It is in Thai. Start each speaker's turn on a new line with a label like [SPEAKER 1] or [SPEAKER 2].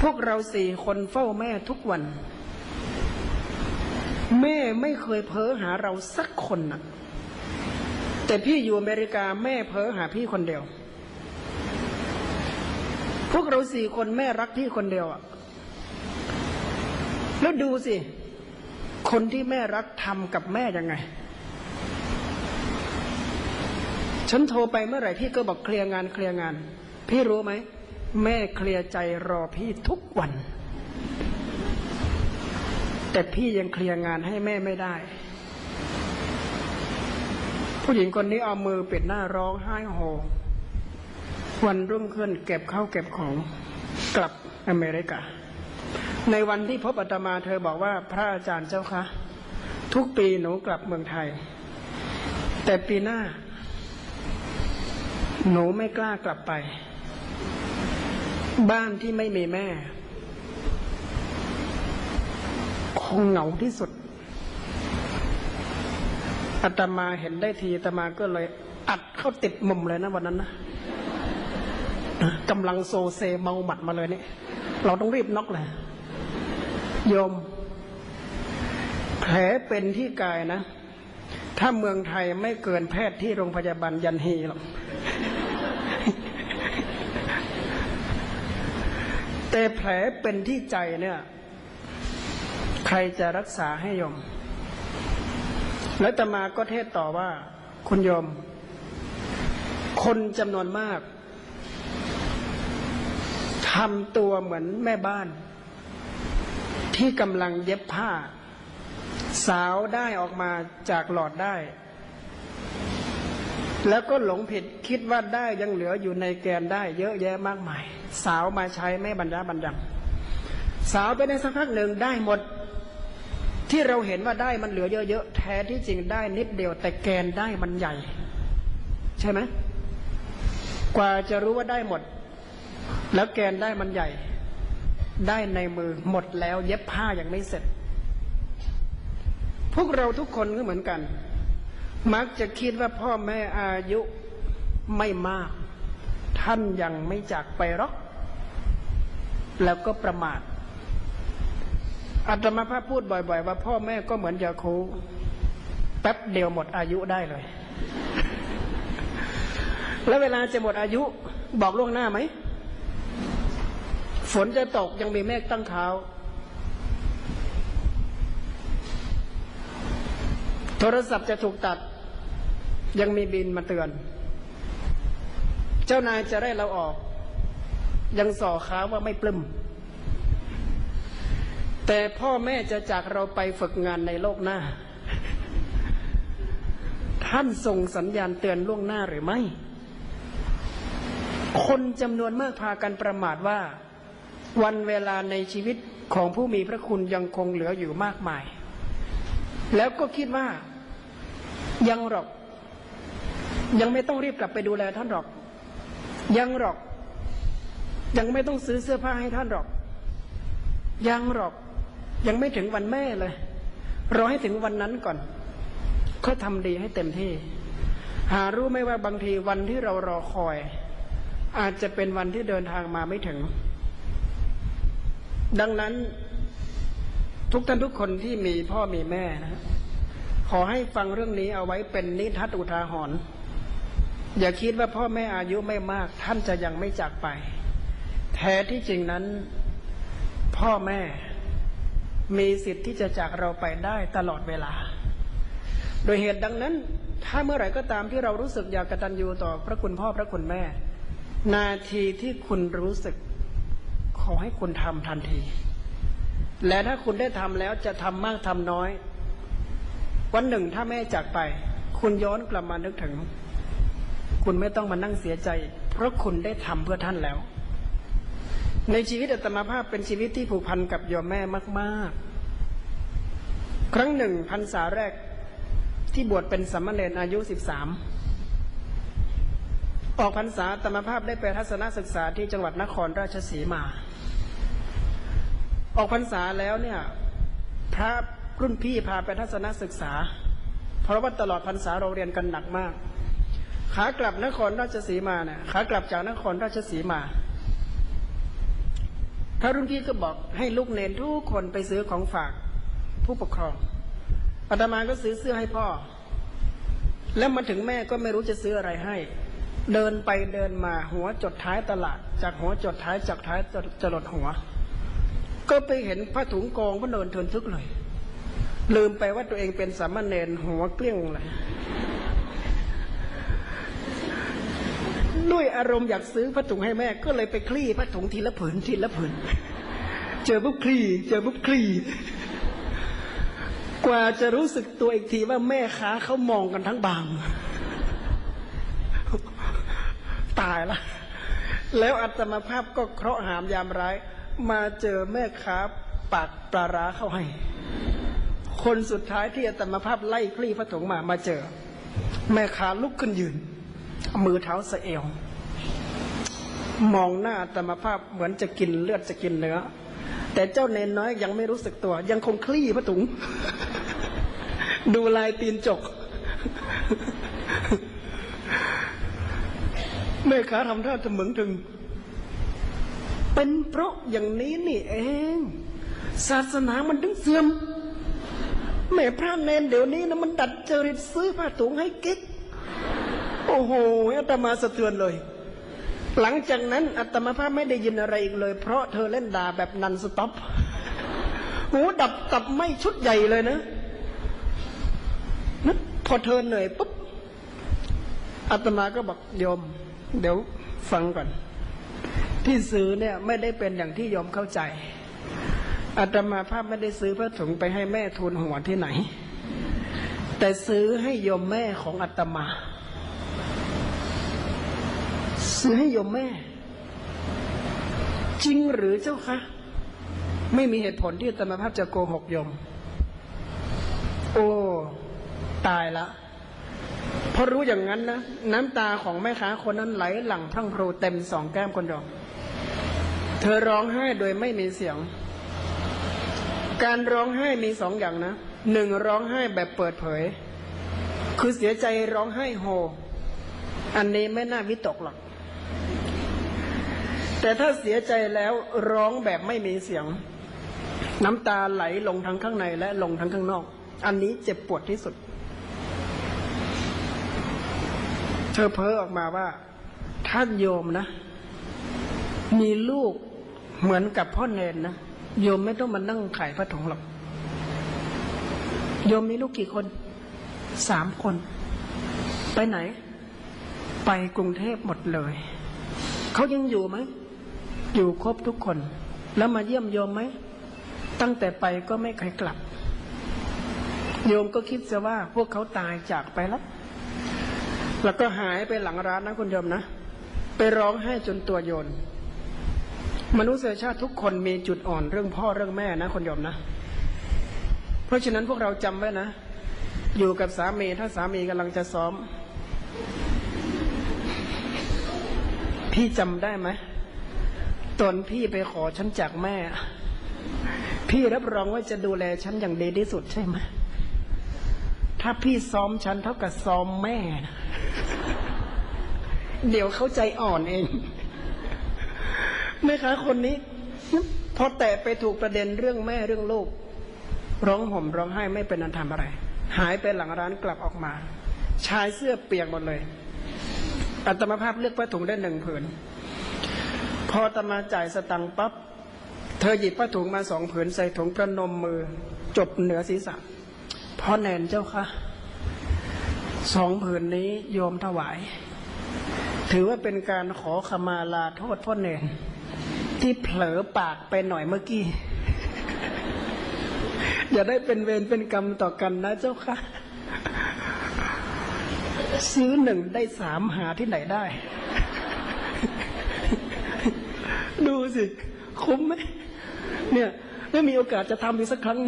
[SPEAKER 1] พวกเราสี่คนเฝ้าแม่ทุกวัน แม่ไม่เคยเพ้อหาเราสักคนน่ะแต่พี่อยู่อเมริกาแม่เพ้อหาพี่คนเดียว พวกเราสี่คนแม่รักพี่คนเดียวอะแล้วดูสิ คนที่แม่รักทำกับแม่ยังไง ฉันโทรไปเมื่อไหร่พี่ก็บอกเคลียร์งานเคลียร์งาน พี่รู้ไหม แม่เคลียร์ใจรอพี่ทุกวัน แต่พี่ยังเคลียร์งานให้แม่ไม่ได้ ผู้หญิงคนนี้เอามือปิดหน้าร้องไห้โฮวันรุ่งขึ้นเก็บข้าวเก็บของกลับอเมริกา ในวันที่พบอาตมาเธอบอกว่าพระอาจารย์เจ้าคะ ทุกปีหนูกลับเมืองไทย แต่ปีหน้า หนูไม่กล้ากลับไป บ้านที่ไม่มีแม่ คงเหงาที่สุดอาตมาเห็นได้ทีอาตมาก็เลย อัดเข้าติดมุมเลยนะวันนั้นนะกำลังโซเซเมาหมัดมาเลยเนี่ย เราต้องรีบน็อกเลยโยม แผลเป็นที่กายนะ ถ้าเมืองไทยไม่เกินแพทย์ที่โรงพยาบาลยันฮีหรอก แต่แผลเป็นที่ใจเนี่ย ใครจะรักษาให้ยม แล้วตมาก็เทศต่อว่า คุณยม คนจำนวนมากทำตัวเหมือนแม่บ้าน ที่กำลังเย็บผ้า สาวได้ออกมาจากหลอดได้ แล้วก็หลงผิดคิดว่าได้ยังเหลืออยู่ในแกนได้เยอะแยะมากมาย สาวมาใช้ไม่บรรยาบรรยังสาวไปในสักพักหนึ่งได้หมด ที่เราเห็นว่าได้มันเหลือเยอะๆแท้ที่จริงได้นิดเดียว แต่แกนได้มันใหญ่ ใช่ไหมกว่าจะรู้ว่าได้หมด แล้วแกนได้มันใหญ่ ได้ในมือหมดแล้ว เย็บผ้ายังไม่เสร็จ พวกเราทุกคนก็เหมือนกัน มักจะคิดว่าพ่อแม่อายุไม่มาก ท่านยังไม่จากไปหรอก แล้วก็ประมาทอาตมาภาพพูดบ่อย ๆ ว่าพ่อแม่ก็เหมือนยาคูแป๊บเดียวหมดอายุได้เลย แล้วเวลาจะหมดอายุบอกล่วงหน้าไหม ฝนจะตกยังมีเมฆตั้งเท้า โทรศัพท์จะถูกตัด ยังมีบินมาเตือน เจ้านายจะได้เราออก ยังส่อค้าว่าไม่ปลื้มแต่พ่อแม่จะจากเราไปฝึกงานในโลกหน้า ท่านส่งสัญญาณเตือนล่วงหน้าหรือไม่ คนจำนวนมากพากันประมาทว่า วันเวลาในชีวิตของผู้มีพระคุณยังคงเหลืออยู่มากมาย แล้วก็คิดว่ายังหรอก ยังไม่ต้องรีบกลับไปดูแลท่านหรอก ยังหรอก ยังไม่ต้องซื้อเสื้อผ้าให้ท่านหรอก ยังหรอก ยังไม่ถึงวันแม่เลยรอให้ถึงวันนั้นก่อนก็ทำดีให้เต็มที่ หารู้ไหมว่าบางทีวันที่เรารอคอย อาจจะเป็นวันที่เดินทางมาไม่ถึง ดังนั้น ทุกท่านทุกคนที่มีพ่อมีแม่นะขอให้ฟังเรื่องนี้เอาไว้เป็นนิทัศอุทาหรณ์ อย่าคิดว่าพ่อแม่อายุไม่มาก ท่านจะยังไม่จากไป แท้ที่จริงนั้น พ่อแม่มีสิทธิ์ที่จะจากเราไปได้ตลอดเวลา โดยเหตุดังนั้น ถ้าเมื่อไหร่ก็ตามที่เรารู้สึกอยากกตัญญูต่อพระคุณพ่อพระคุณแม่ นาทีที่คุณรู้สึก ขอให้คุณทำทันที และถ้าคุณได้ทำแล้วจะทำมากทำน้อย วันหนึ่งถ้าแม่จากไป คุณย้อนกลับมานึกถึง คุณไม่ต้องมานั่งเสียใจ เพราะคุณได้ทำเพื่อท่านแล้ว ในชีวิตอัตมาภาพเป็นชีวิตที่ผูกพันกับโยมแม่มากๆ ครั้งหนึ่งพรรษาแรกที่บวชเป็นสัมมาเนรอายุสิบสามออกพรรษาอัตมาภาพได้ไปทัศนศึกษาที่จังหวัดนครราชสีมา ออกพรรษาแล้วเนี่ยพระรุ่นพี่พาไปทัศนศึกษา เพราะว่าตลอดพรรษาเราเรียนกันหนักมาก ขากลับนครราชสีมาเนี่ยขากลับจากนครราชสีมาพระรุ่นพี่ก็บอกให้ลูกเนนทุกคนไปซื้อของฝากผู้ปกครองอาตมาก็ซื้อเสื้อให้พ่อ แล้วมาถึงแม่ก็ไม่รู้จะซื้ออะไรให้ เดินไปเดินมาหัวจดท้ายตลาด จากหัวจดท้ายจากท้ายจดจรดหัว ก็ไปเห็นผ้าถุงกองพระเดินเทินทึกเลย ลืมไปว่าตัวเองเป็นสามเณรหัวเกลี้ยงเลย อารมณ์อยากซื้อผ้าถุงให้แม่ ก็เลยไปคลี่ผ้าถุงทีละผืนทีละผืน เจอปุ๊บคลี่ เจอปุ๊บคลี่ กว่าจะรู้สึกตัวอีกทีว่าแม่ค้าเขามองกันทั้งบาง ตายละ แล้วอัตมาภาพก็เคราะห์หามยามร้าย มาเจอแม่ค้าปากปลาร้าเข้าให้ คนสุดท้ายที่อัตมาภาพไล่คลี่พระถุงมามาเจอ แม่ค้าลุกขึ้นยืน มือเท้าสะเอว มองหน้าอัตมภาพเหมือนจะกินเลือดจะกินเนื้อ แต่เจ้าเนนน้อยยังไม่รู้สึกตัว ยังคงคลี่พระถุง ดูลายตีนจกแม่ค้าทำท่าจะเหมือนถึง เป็นเพราะอย่างนี้นี่เอง ศาสนามันถึงเสื่อมแม่พระเนนเดี๋ยวนี้นะมันดัดจริตซื้อผ้าถุงให้กิ๊ก โอ้โหอาตมาสะเทือนเลย หลังจากนั้นอาตมาภาพไม่ได้ยินอะไรอีกเลย เพราะเธอเล่นด่าแบบนันสต็อปหูดับตับไม่ชุดใหญ่เลยนะนะพอเธอเหนื่อยปุ๊บอาตมาก็บอกโยม เดี๋ยวฟังก่อน ที่ซื้อเนี่ยไม่ได้เป็นอย่างที่โยมเข้าใจอาตมาภาพไม่ได้ซื้อเพื่อถุงไปให้แม่ทูลหัวที่ไหน แต่ซื้อให้โยมแม่ของอาตมา ซื้อให้โยมแม่ จริงหรือเจ้าคะ ไม่มีเหตุผลที่อาตมภาพจะโกหกโยม โอ้ ตายละเพราะรู้อย่างนั้นนะน้ำตาของแม่ค้าคนนั้นไหลหลั่งพรั่งพรูเต็มสองแก้มคนดียวเธอร้องไห้โดยไม่มีเสียง การร้องไห้มีสองอย่างนะหนึ่งร้องไห้แบบเปิดเผย คือเสียใจร้องไห้โฮ อันนี้ไม่น่าวิตกหรอก แต่ถ้าเสียใจแล้วร้องแบบไม่มีเสียง น้ำตาไหลลงทั้งข้างในและลงทั้งข้างนอก อันนี้เจ็บปวดที่สุด เธอเพ้อออกมาว่า ท่านโยมนะ มีลูกเหมือนกับพ่อเนนนะโยมไม่ต้องมานั่งไขพระถงหรอกโยมมีลูกกี่คน สามคน ไปไหน ไปกรุงเทพหมดเลย เขายังอยู่ไหม อยู่ครบทุกคน แล้วมาเยี่ยมโยมไหม ตั้งแต่ไปก็ไม่เคยกลับ โยมก็คิดซะว่าพวกเขาตายจากไปแล้ว แล้วก็หายไปหลังร้านนะคุณโยมนะ ไปร้องไห้จนตัวโยน มนุษยชาติทุกคนมีจุดอ่อนเรื่องพ่อเรื่องแม่นะคุณโยมนะ เพราะฉะนั้นพวกเราจำไว้นะ อยู่กับสามีถ้าสามีกำลังจะซ้อม พี่จำได้ไหม ตอนพี่ไปขอฉันจากแม่ พี่รับรองว่าจะดูแลฉันอย่างดีที่สุดใช่ไหมถ้าพี่ซ้อมฉันเท่ากับซ้อมแม่ เดี๋ยวเข้าใจอ่อนเองแม่ค้าคนนี้ พอแตะไปถูกประเด็นเรื่องแม่เรื่องลูก ร้องห่มร้องไห้ไม่เป็นอันทำอะไร หายไปหลังร้านกลับออกมา ชายเสื้อเปียกหมดเลย อัตมาภาพเลือกผ้าถุงได้หนึ่งผืน พอตมาจ่ายสตังค์ปั๊บเธอหยิบผ้าถุงมาสองผืนใส่ถุงประนมมือ จบเหนือศีรษะพ่อแนนเจ้าค่ะสองผืนนี้โยมถวาย ถือว่าเป็นการขอขมาลาโทษพ่อเนนที่เผลอปากไปหน่อยเมื่อกี้อย่าได้เป็นเวรเป็นกรรมต่อกันนะเจ้าค่ะ ซื้อหนึ่งได้สามหาที่ไหนได้ ดู สิ คุ้มไหมเนี่ยไม่มีโอกาสจะทำอีกสักครั้ง